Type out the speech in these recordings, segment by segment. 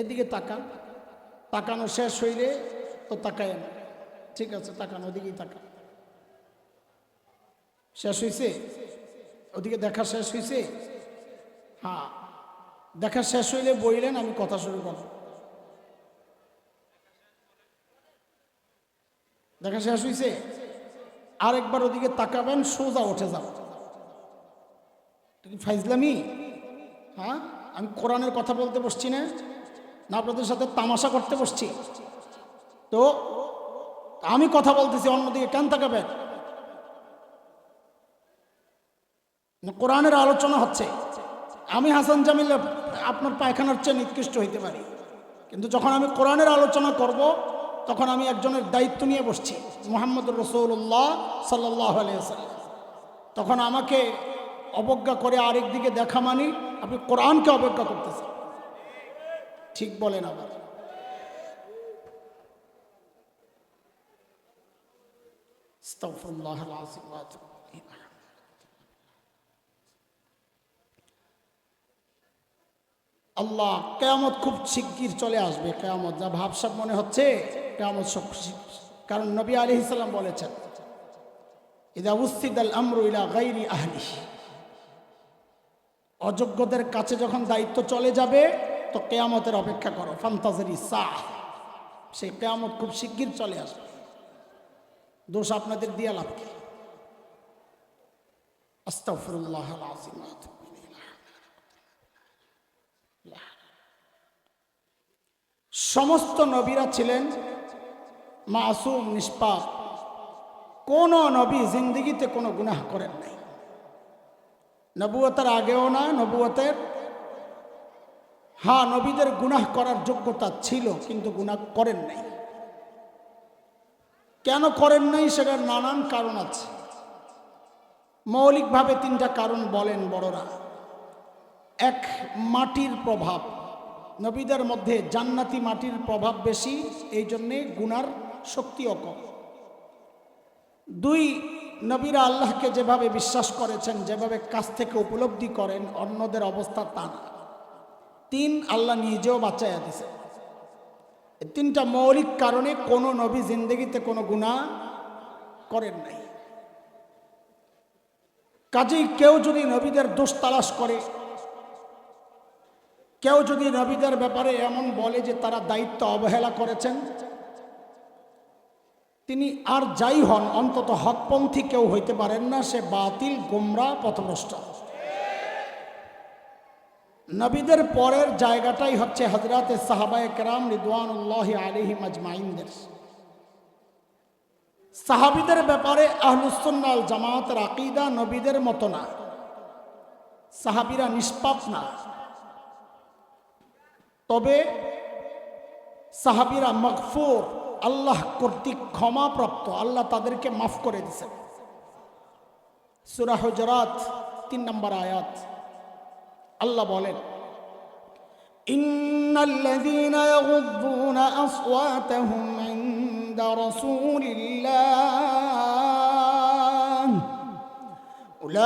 এদিকে তাকান। তাকানো শেষ হইলে তো তাকায় না ঠিক আছে, তাকান, ওদিকেই তাকান। শেষ হয়েছে ওদিকে দেখা শেষ হয়েছে হ্যাঁ। দেখা শেষ হইলে বইলেন, আমি কথা শুরু করব দেখা শেষ হয়েছে আরেকবার ওদিকে তাকাবেন, সোজা উঠে এটা ফাইজলামি? হ্যাঁ? আমি কোরআনের কথা বলতে বসছি না। না আপনাদের সাথে তামাশা করতে বসছি। তো আমি কথা বলতেছি, অন্যদিকে কেন না, কোরআনের আলোচনা হচ্ছে। আমি হাসান জামিল আপনার পায়খানার চেয়ে নিকৃষ্ট হইতে পারি। কিন্তু যখন আমি কোরআনের আলোচনা করব, তখন আমি একজনের দায়িত্ব নিয়ে বসছি, মোহাম্মদুর রসৌল্লাহ সাল্লাহ তখন আমাকে অবজ্ঞা করে আরেক দিকে দেখা মানি, আপনি কোরআনকে অবজ্ঞা করতেছেন। ঠিক বলেন আবার। আল্লাহ কেয়ামত খুব শিগগির চলে আসবে, কেয়ামত যা ভাবসাব মনে হচ্ছে, কেয়ামত সব কারণ নবী আলী ইসলাম বলেছেন, ইদা উস্তিদ আমরু ইলা গাইরি আহলি অযোগ্যদের কাছে যখন দায়িত্ব চলে যাবে তো কেয়ামতের অপেক্ষা করো, ফান্তাজের সাহ। সেই কেয়ামত খুব শিগগির চলে আসবে। দোষ আপনাদের দিয়া লাভ কি। সমস্ত নবীরা ছিলেন মাসুম, নিষ্পাপ। কোন নবী জিন্দগিতে কোনো গুনাহ করেন নাই। নবুয়তের আগেও না, নবুয়তের হ্যাঁ নবীদের গুনাহ করার যোগ্যতা ছিল, কিন্তু গুনাহ করেন নাই। কেন করেন নাই সেটার নানান কারণ আছে। মৌলিকভাবে তিনটা কারণ বলেন বড়রা। এক, মাটির প্রভাব। নবীদের মধ্যে জান্নাতি মাটির প্রভাব বেশি, এই জন্যে গুনার শক্তিও কম। দুই, নবীরা আল্লাহকে যেভাবে বিশ্বাস করেছেন, যেভাবে কাছ থেকে উপলব্ধি করেন, অন্যদের অবস্থা তা না। তিন আল্লাহ নিজেও বাঁচাইয়া দিছে। তিনটা মৌলিক কারণে কোনো নবী জিন্দগিতে কোনো গুণা করেন নাই। কাজেই কেউ যদি নবীদের দোষ তালাশ করে, কেউ যদি নবীদের ব্যাপারে এমন বলে যে তারা দায়িত্ব অবহেলা করেছেন, তিনি আর যাই হন, অন্তত হকপন্থী কেউ হইতে পারেন না, সে বাতিল গোমরা পথভ্রষ্ট। নবীদের পরের জায়গাটাই হচ্ছে হজরত সাহাবায় কেরাম রিদওয়ানুল্লাহ আলিহি মাজমাইনদের। সাহাবিদের ব্যাপারে আহলুসন্নাল জামাতের আকিদা নবীদের মতো না। সাহাবিরা নিষ্পাপ না। তবে সাহাবিরা মকফুর আল্লাহ কর্তৃক ক্ষমাপ্রাপ্ত, আল্লাহ তাদেরকে মাফ করে দিছেন সুরা হুজরাত, তিন নম্বর আয়াত। আল্লাহ বলেন إن الذين يغضون أصواتهم عند رسول الله أولئك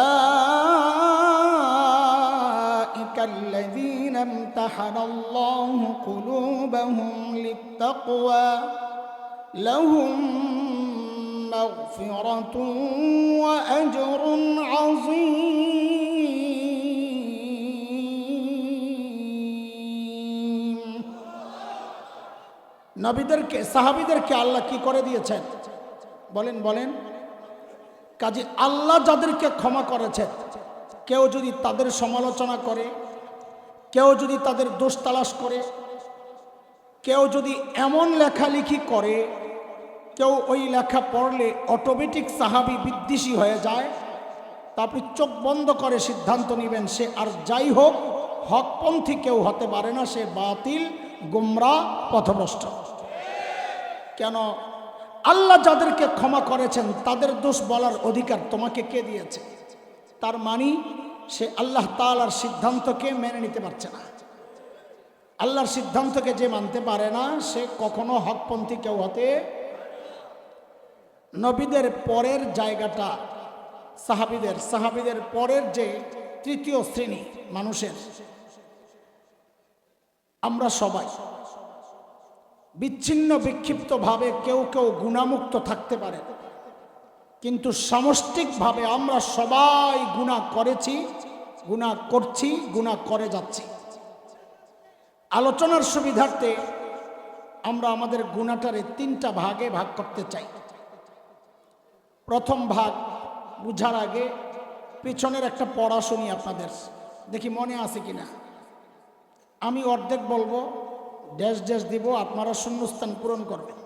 الذين امتحن الله قلوبهم للتقوى لهم مغفرة وأجر عظيم নবীদেরকে, সাহাবিদেরকে আল্লাহ কি করে দিয়েছেন? বলেন বলেন। কাজে আল্লাহ যাদেরকে ক্ষমা করেছেন কেউ যদি তাদের সমালোচনা করে, কেউ যদি তাদের দোষ তালাশ করে, কেউ যদি এমন লেখালেখি করে, কেউ ওই লেখা পড়লে অটোমেটিক সাহাবি বিদ্বেষী হয়ে যায়, তা আপনি চোখ বন্ধ করে সিদ্ধান্ত নেবেন, সে আর যাই হোক, হকপন্থী কেউ হতে পারে না, সে বাতিল, গুমরা, পথভ্রষ্ট। কেন? আল্লাহ যাদেরকে ক্ষমা করেছেন, তাদের দোষ বলার অধিকার তোমাকে কে দিয়েছে? তার মানি, সে আল্লাহ তালার সিদ্ধান্তকে মেনে নিতে পারছে না। আল্লাহর সিদ্ধান্তকে যে মানতে পারে না, সে কখনো হকপন্থী কেউ হতে নবীদের পরের জায়গাটা, সাহাবিদের সাহাবিদের পরের যে তৃতীয় শ্রেণি মানুষের, আমরা সবাই বিচ্ছিন্ন বিক্ষিপ্তভাবে কেউ কেউ গুণামুক্ত থাকতে পারে। কিন্তু সামষ্টিকভাবে আমরা সবাই গুণা করেছি, গুণা করছি, গুণা করে যাচ্ছি। আলোচনার সুবিধার্থে আমরা আমাদের গুণাটারে তিনটা ভাগে ভাগ করতে চাই। প্রথম ভাগ বুঝার আগে পিছনের একটা পড়া শুনি আপনাদের। দেখি মনে আছে কিনা? আমি অর্ধেক বলব ড্যাশ ড্যাশ দিব, আপনারা শূন্যস্থান পূরণ করবেন।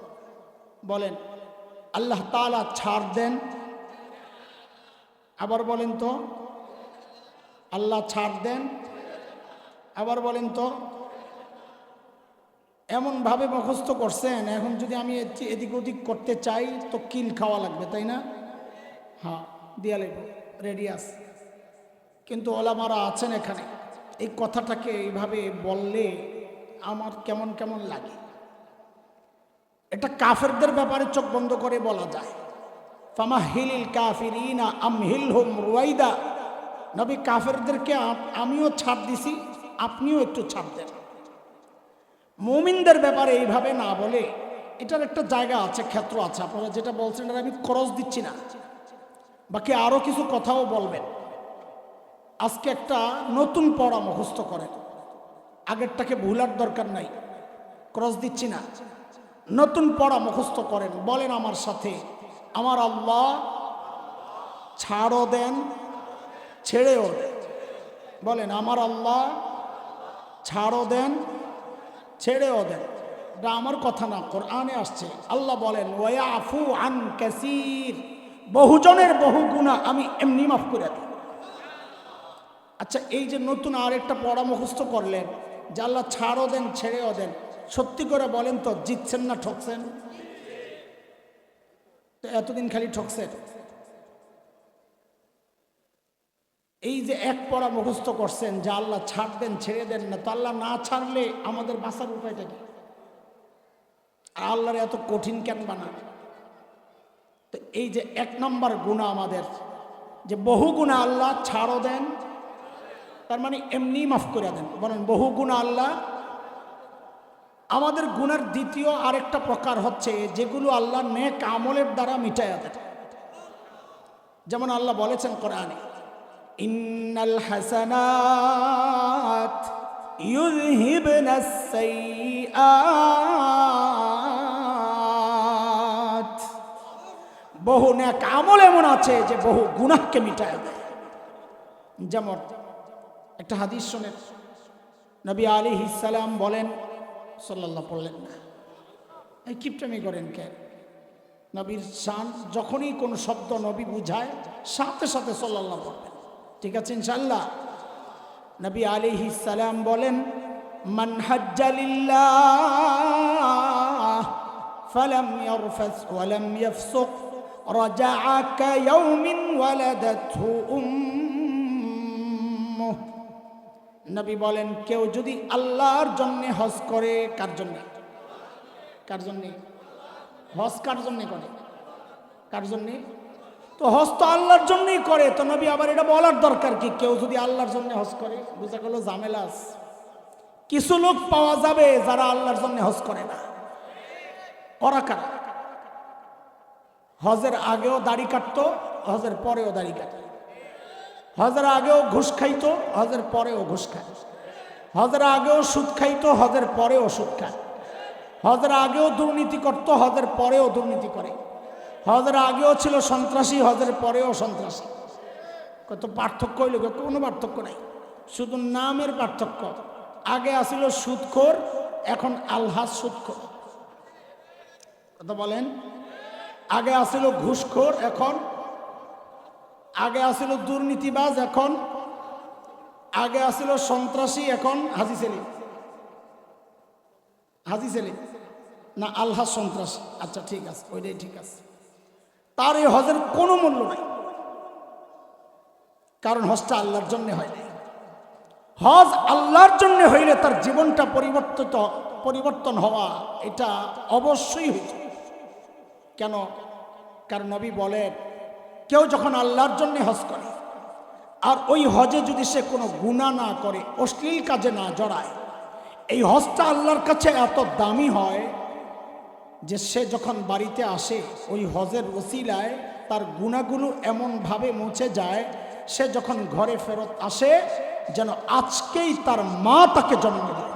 বলেন, আল্লাহ তালা ছাড় দেন। আবার বলেন তো, আল্লাহ ছাড় দেন। আবার বলেন তো, এমনভাবে মুখস্থ করছেন, এখন যদি আমি এদিক ওদিক করতে চাই, তো কিল খাওয়া লাগবে, তাই না? হ্যাঁ দিয়া লাগবে রেডি আছে কিন্তু ওলামারা আছেন এখানে, এই কথাটাকে এইভাবে বললে আমার কেমন কেমন লাগে। এটা কাফেরদের ব্যাপারে চোখ বন্ধ করে বলা যায়। ফামা হিলিল কাফিরিনা আমহিল হোম রুয়াইদা। নবী কাফেরদেরকে আমিও ছাড় দিছি, আপনিও একটু ছাড় দেন। মুমিনদের ব্যাপারে এইভাবে না বলে, এটার একটা জায়গা আছে, ক্ষেত্র আছে। আপনারা যেটা বলছেন আমি খরচ দিচ্ছি না। বাকি আরও কিছু কথাও বলবেন। আজকে একটা নতুন পড়া মুখস্থ করেন। আগেরটাকে ভুলার দরকার নাই। ক্রস দিচ্ছি না। নতুন পড়া মুখস্থ করেন, বলেন আমার সাথে, আমার আল্লাহ ছাড়ও দেন, ছেড়েও দেন। বলেন, আমার আল্লাহ ছাড়ও দেন, ছেড়েও দেন। এটা আমার কথা না, কোরআনে আসছে। আল্লাহ বলেন ওয়া আফু আন ক্যাসির বহুজনের বহু গুণা আমি এমনি মাফ করে দিই আচ্ছা এই যে নতুন আরেকটা পড়া মুখস্থ করলেন যে আল্লাহ ছাড়ও দেন, ছেড়েও দেন। সত্যি করে বলেন তো, জিতছেন না ঠকছেন? তো এতদিন খালি ঠকছেন। এই যে এক পড়া মুখস্থ করছেন, যে আল্লাহ ছাড় দেন, ছেড়ে দেন না, তো আল্লাহ না ছাড়লে আমাদের বাঁচার উপায়টা কি? আল্লাহর এত কঠিন কেন বানান তো এই যে এক নম্বর গুণা আমাদের, যে বহু গুণা আল্লাহ ছাড়ও দেন তার মানে এমনি মাফ করে দেন। বলেন বহু গুণা আল্লাহ। আমাদের গুণের দ্বিতীয় আরেকটা প্রকার হচ্ছে যেগুলো আল্লাহ নেক আমলের দ্বারা মিটাইয়া দেন যেমন আল্লাহ বলেছেন কোরআনে, ইন্নাল হাসানাত বহু নেক আমল এমন আছে যে বহু গুনাহকে মিটায় দেয়। যেমন একটা হাদিস শোনেন নবী আলী ইসালাম বলেন সাল্লাল্লাহ পড়লেন না এই কিপটামি করেন কেন নবীর শান যখনই কোনো শব্দ নবী বুঝায় সাথে সাথে সাল্লাল্লাহ পড়বেন ঠিক আছে ইনশাল্লাহ নবী আলী ইসালাম বলেন মান হাজ্জালিল্লাহ فلم يرفث ولم يفسق رجع كيوم ولدته أمه নবী বলেন, কেউ যদি আল্লাহর জন্য হজ করে, কার জন্য? কার জন্যে? হজ কার জন্য করে? কার জন্যে? তো হজ তো আল্লাহর জন্যই করে। তো নবী আবার এটা বলার দরকার কি? কেউ যদি আল্লাহর জন্য হজ করে, বুঝা গেল জামেলাস কিছু লোক পাওয়া যাবে যারা আল্লাহর জন্য হজ করে না। ওরা কারা? হজের আগেও দাড়ি কাটতো, হজের পরেও দাড়ি কাটে হজের আগেও ঘুষ খাইতো, হজের পরেও ঘুষ খায়। হজের আগেও সুদ খাইতো, হজের পরেও সুদ খায়। হজের আগেও দুর্নীতি করতো, হজের পরেও দুর্নীতি করে। হজের আগেও ছিল সন্ত্রাসী, হজের পরেও সন্ত্রাসী। কত পার্থক্য হইল? কোনো পার্থক্য নাই। শুধু নামের পার্থক্য। আগে আসিল সুদখোর, এখন আলহাস সুদখোর। কথা বলেন? আগে আসিল ঘুষখোর, এখন আগে আসিল দুর্নীতিবাজ এখন, আগে আসিল সন্ত্রাসী এখন, হাজি সেলিম। হাজি সেলিম। না, আলহাজ সন্ত্রাসী। আচ্ছা ঠিক আছে, ওইটাই ঠিক আছে। তার এই হজের কোনো মূল্য নাই। কারণ হজটা আল্লাহর জন্য হয়। নাই হজ আল্লাহর জন্য হইলে তার জীবনটা পরিবর্তিত, পরিবর্তন হওয়া, এটা অবশ্যই হইত কেন? কারণ নবী বলেন কেউ যখন আল্লাহর জন্যে হজ করে, আর ওই হজে যদি সে কোনো গুণা না করে, অশ্লীল কাজে না জড়ায়, এই হজটা আল্লাহর কাছে এত দামি হয় যে সে যখন বাড়িতে আসে, ওই হজের ওসিলায় তার গুণাগুলো এমনভাবে মুছে যায়, সে যখন ঘরে ফেরত আসে, যেন আজকেই তার মা তাকে জন্ম দেয়।